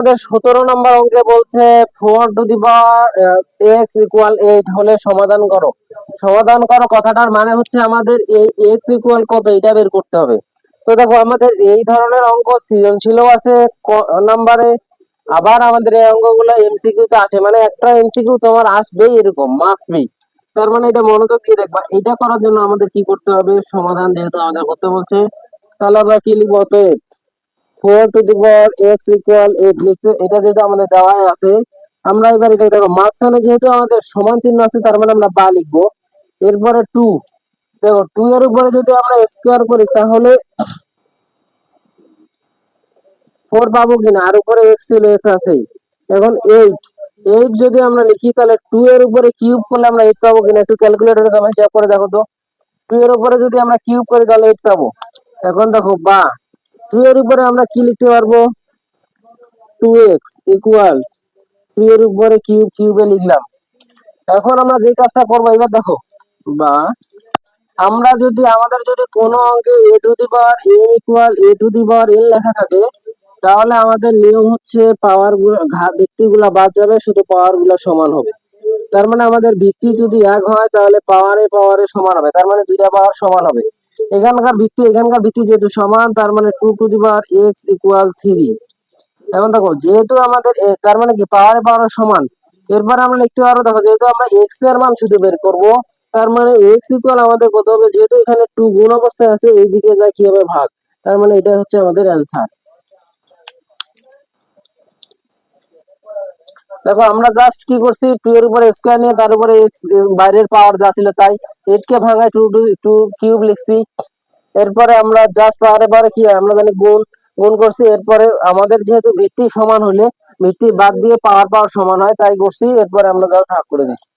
আমাদের সতেরো নম্বর অঙ্কে বলছে four to the power x equal eight হলে সমাধান করো। সমাধান করো, কথাটার মানে হচ্ছে আমাদের এই এক্স ইকুয়াল কত, এটা বের করতে হবে। তো দেখো, আমাদের এই ধরনের অঙ্ক সৃজনশীলও আছে নাম্বারে, আবার আমাদের এই অঙ্কগুলো এমসিকিউ তে আসে মানে একটা এমসিকিউ তোমার আসবেই এরকম মাস্ট বি তার মানে এটা মনোযোগ দিয়ে দেখবা এটা করার জন্য আমাদের কি করতে হবে, সমাধান যেহেতু আমাদের করতে বলছে, তাহলে আমরা কি লিখব অতএব four to the power x equal eight এটা যেহেতু আমাদের দেওয়াই আছে, আমরা এবার এটা দেখো, মাঝখানে যেহেতু আমাদের সমান চিহ্ন আছে, তার মানে আমরা বা লিখব। এরপরে টু দেখো টু এর উপরে যদি আমরা স্কোয়ার করি, তাহলে ফোর পাবো কিনা আর উপরে এক্স ছিল এক্স আছেই এখন এইট এইট যদি আমরা লিখি, তাহলে টু এর উপরে কিউব করলে আমরা এইট পাবো কিনা একটু ক্যালকুলেটরে তোমার হিসাব করে দেখো তো। টু এর উপরে যদি আমরা কিউব করি, তাহলে এইট পাবো। এখন দেখো, বা টু এর উপরে আমরা কি লিখতে পারব? টু এক্স ইকুয়াল টু এর উপরে কিউব কিউবে লিখলাম। এখন আমরা যে কাজটা করব, এবার দেখো, বা আমরা যদি, আমাদের যদি কোনো অঙ্কে a to the power m equal a to the power n লেখা থাকে, তাহলে আমাদের নিয়ম হচ্ছে পাওয়ার ভিত্তি গুলা বাদ যাবে, শুধু পাওয়ারগুলা সমান হবে। তার মানে আমাদের ভিত্তি যদি এক হয়, তাহলে পাওয়ারে পাওয়ারে সমান হবে। তার মানে দুইটা পাওয়ার সমান হবে। এখানকার ভিত্তি এখানকার ভিত্তি যেহেতু সমান, তার মানে two to the power x equal three এখন দেখো, যেহেতু আমাদের তার মানে কি পাওয়ারে পাওয়ার সমান। এরপর আমরা লিখতে পারব, দেখো, যেহেতু আমরা এক্সের মান শুধু বের করব, তার মানে এক্স ইকুয়াল আমাদের কত হবে? যেহেতু এখানে টু গুণ অবস্থায় আছে, এইদিকে যা কি হবে, ভাগ। তার মানে এটা হচ্ছে আমাদের অ্যান্সার দেখো, আমরা জাস্ট কি করছি টু এর উপরে স্কোয়ার নিয়ে তার উপরে বাইরের পাওয়ার যা ছিল তাই এইট কে ভাঙায় টু টু কিউব লিখছি। এরপরে আমরা জাস্ট পাওয়ারে পাওয়ারে কি আমরা জানি গুণ গুণ করছি। এরপরে আমাদের যেহেতু ভিত্তি সমান হলে, ভিত্তি বাদ দিয়ে পাওয়ার পাওয়ার সমান হয়, তাই করছি। এরপরে আমরা জাস্ট ভাগ করে দিচ্ছি।